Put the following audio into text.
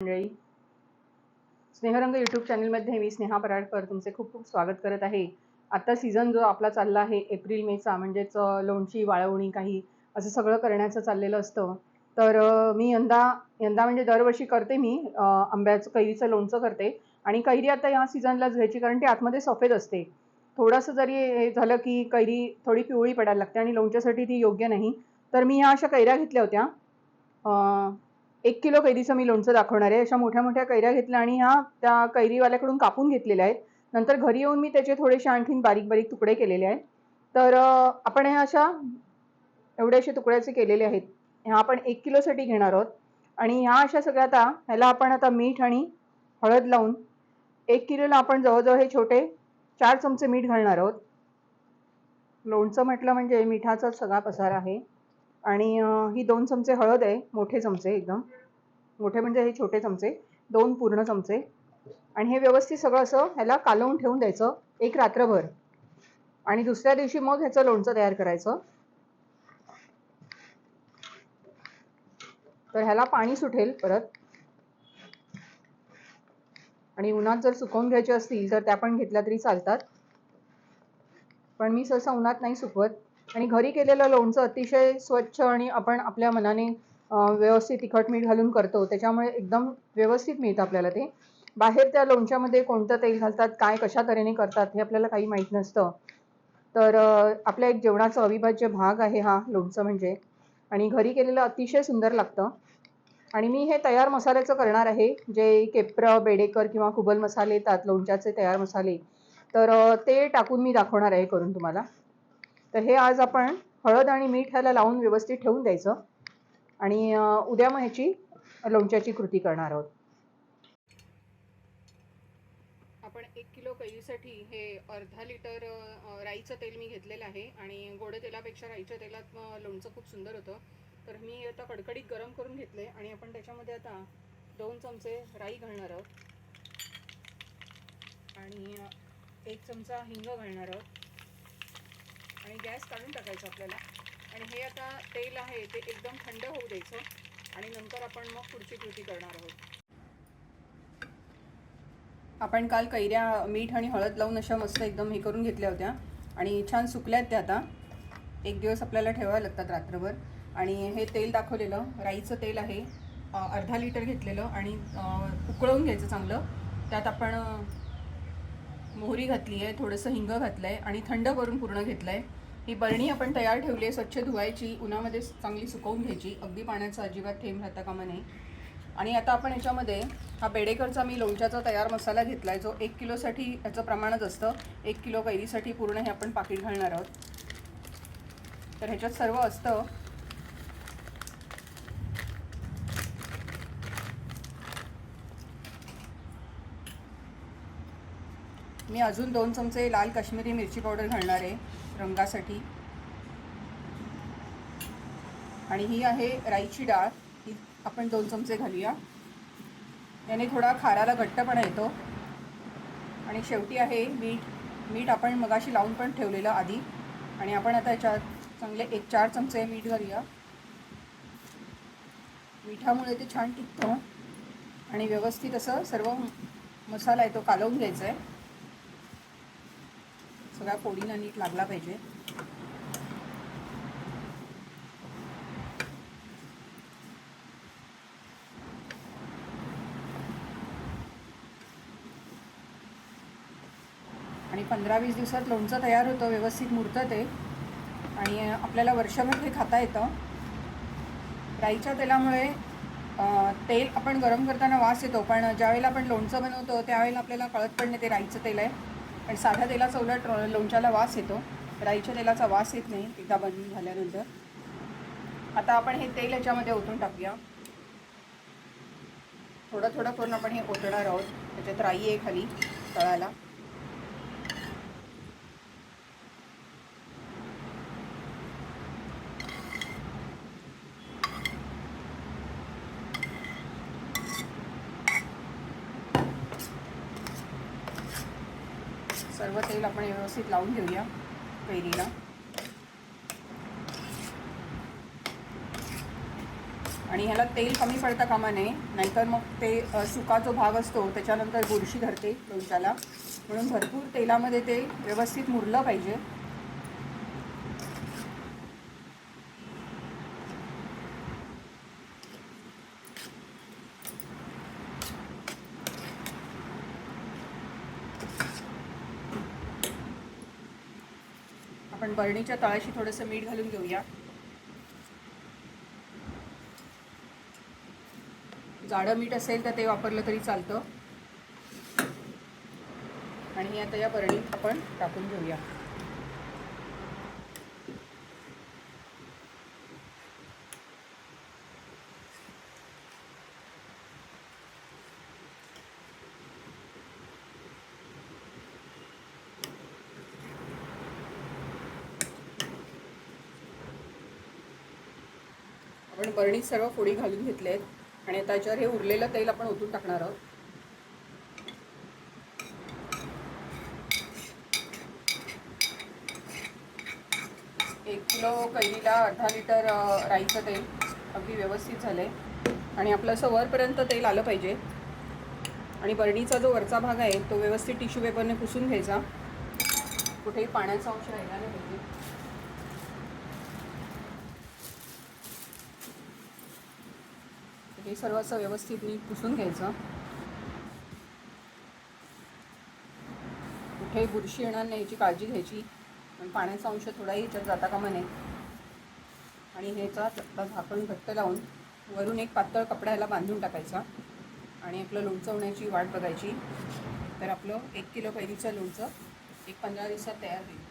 मंडळी स्नेहरंग यूट्यूब चॅनलमध्ये मी स्नेहा पराडकर तुमचे खूप खूप स्वागत करत आहे. आता सीझन जो आपला चालला आहे एप्रिल मेचा म्हणजेच लोणची वाळवणी काही असं सगळं करण्याचं चाललेलं असतं. तर मी यंदा यंदा म्हणजे दरवर्षी करते मी आंब्याचं कैरीचं लोणचं करते. आणि कैरी आता या सीझनलाच घ्यायची कारण ती आतमध्ये सफेद असते. थोडंसं जरी हे झालं की कैरी थोडी पिवळी पडायला लागते आणि लोणच्यासाठी ती योग्य नाही. तर मी ह्या अशा कैऱ्या घेतल्या होत्या. एक किलो कैरीचं मी लोणचं दाखवणार आहे. अशा मोठ्या मोठ्या कैऱ्या घेतल्या आणि ह्या त्या कैरीवाल्याकडून कापून घेतलेल्या आहेत. नंतर घरी येऊन मी त्याचे थोडेसे आणखीन बारीक बारीक तुकडे केलेले आहेत. तर आपण ह्या अशा एवढ्याशे तुकड्याचे केलेले आहेत. ह्या आपण एक किलोसाठी घेणार आहोत. आणि ह्या अशा सगळ्या आता ह्याला आपण आता मीठ आणि हळद लावून एक किलोला आपण जवळजवळ हे छोटे चार चमचे मीठ घालणार आहोत. लोणचं म्हटलं म्हणजे मिठाचा सगळा पसार आहे. आणि ही दोन चमचे हळद आहे मोठे चमचे एकदम. मोठे म्हणजे हे छोटे चमचे दोन पूर्ण चमचे. आणि हे व्यवस्थित सगळं असं ह्याला कालवून ठेवून द्यायचं एक रात्रभर. आणि दुसऱ्या दिवशी मग ह्याचं लोणचं तयार करायचं. तर ह्याला पाणी सुटेल परत. आणि उन्हात जर सुकवून घ्यायचे असतील तर त्या पण घेतल्या तरी चालतात. पण मी सहसा उन्हात नाही सुकवत. आणि घरी केलेलं लोणचं अतिशय स्वच्छ आणि आपण आपल्या मनाने व्यवस्थित तिखट मीठ घालून करतो. त्याच्यामुळे एकदम व्यवस्थित मिळतं आपल्याला ते. बाहेर त्या लोणच्यामध्ये कोणतं तेल घालतात काय कशा तऱ्हेने करतात हे आपल्याला काही माहीत नसतं. तर आपल्या एक जेवणाचा अविभाज्य भाग आहे हा लोणचं म्हणजे. आणि घरी केलेलं अतिशय सुंदर लागतं. आणि मी हे तयार मसाल्याचं करणार आहे. जे केप्र बेडेकर किंवा कुबल मसाले येतात लोणच्याचे तयार मसाले. तर ते टाकून मी दाखवणार आहे करून तुम्हाला. तर हे आज आपण हळद आणि मीठ ह्याला लावून व्यवस्थित ठेवून द्यायचं. आणि उद्या मग ह्याची लोणच्याची कृती करणार आहोत. आपण एक किलो कैरीसाठी हे अर्धा लिटर राईचं तेल मी घेतलेलं आहे. आणि गोड तेलापेक्षा राईच्या तेलात लोणचं खूप सुंदर होतं. तर मी आता कडकडीत गरम करून घेतले. आणि आपण त्याच्यामध्ये आता दोन चमचे राई घालणार आहोत. आणि एक चमचा हिंग घालणार आहोत. आणि गॅस काढून टाकायचा आपल्याला. आणि हे आता तेल आहे ते एकदम थंड होऊ द्यायचं. आणि नंतर आपण मग पुढची कृती करणार आहोत. आपण काल कैऱ्या मीठ आणि हळद लावून अशा मस्त एकदम हे करून घेतल्या होत्या. आणि छान सुकल्या आहेत त्या आता. एक दिवस आपल्याला ठेवाव्या लागतात रात्रभर. आणि हे तेल दाखवलेलं राईचं तेल आहे. अर्धा लिटर घेतलेलं आणि उकळवून घ्यायचं चांगलं. त्यात आपण मोहरी घातली आहे थोडंसं हिंग घातलं आहे आणि थंड करून पूर्ण घेतलं आहे ही बरणी आपण तयार ठेवली आहे स्वच्छ धुवायची उन्हामध्ये चांगली सुकवून घ्यायची. अगदी पाण्याचा अजिबात थेंब राहता कामा नये. आणि आता आपण याच्यामध्ये हा बेडेकरचा मी लोणच्याचा तयार मसाला घेतला आहे जो एक किलोसाठी याचं प्रमाणच असतं. एक किलो कैरीसाठी पूर्ण हे आपण पाकिट घालणार आहोत. तर ह्याच्यात सर्व असतं. मी अजून दोन चमचे लाल काश्मीरी मिरची पावडर घालणार आहे रंगासाठी. आणि ही आहे राईची डाळ. ही आपण दोन चमचे घालूया. याने थोडा खाराला घट्टपणा येतो. आणि शेवटी आहे मीठ. मीठ आपण मगाशी लावून पण ठेवलेलं आधी. आणि आपण आता याच्यात चांगले एक चार चमचे मीठ घालूया. मिठामुळे ते छान टिकतं. आणि व्यवस्थित असं सर्व मसाला आहे तो कालवून घ्यायचा आहे. सगळ्या फोडींना नीट लागला पाहिजे. आणि पंधरा वीस दिवसात लोणचं तयार होतं व्यवस्थित मुरतं ते. आणि आपल्याला वर्षभर हे खाता येतं. राईच्या तेलामुळे तेल आपण गरम करताना वास येतो पण ज्यावेळेला आपण लोणचं बनवतो त्यावेळेला आपल्याला कळत पण नाही ते राईचं तेल आहे. आणि साध्या तेलाचा उलट लोणच्याला वास येतो. राईच्या तेलाचा वास येत नाही एकदा बनवून झाल्यानंतर. आता आपण हे तेल याच्यामध्ये ओतून टाकूया. थोडं थोडं करून आपण हे ओतणार आहोत. त्याच्यात राई आहे खाली तळाला. सर्व तेल आपण व्यवस्थित लावून घेऊया कैरीला. आणि ह्याला तेल कमी पडता कामा नये नाहीतर मग ते सुका जो भाग असतो त्याच्यानंतर बुरशी धरते लोणच्याला म्हणून भरपूर तेलामध्ये ते व्यवस्थित मुरलं पाहिजे. आपण बरणीच्या तळाशी थोडंसं मीठ घालून घेऊया. जाडं मीठ असेल तर ते वापरलं तरी चालतं. आणि आता या बरणीत आपण टाकून घेऊया. आपण बरणीत सर्व फोडी घालून घेतले आहेत आणि त्याच्यावर हे उरलेलं तेल आपण ओतून टाकणार आहोत. एक किलो कैरीला अर्धा लिटर राईचं तेल अगदी व्यवस्थित झालं आहे आणि आपलं असं वरपर्यंत तेल आलं पाहिजे. आणि बरणीचा जो वरचा भाग आहे तो व्यवस्थित टिश्यू पेपरने पुसून घ्यायचा. कुठेही पाण्याचा अंश राहिला नाही पाहिजे. हे सर्व असं व्यवस्थित नीट पुसून घ्यायचं. कुठेही बुरशी येणार नाही याची काळजी घ्यायची. पण पाण्याचा अंश थोडाही ह्याच्यात जाता कामा नये. आणि ह्याचा झाकण घट्ट लावून वरून एक पातळ कपडा ह्याला बांधून टाकायचा. आणि आपलं लोणचं होण्याची वाट बघायची. तर आपलं एक किलो कैरीचं लोणचं एक पंधरा दिवसात तयार होईल.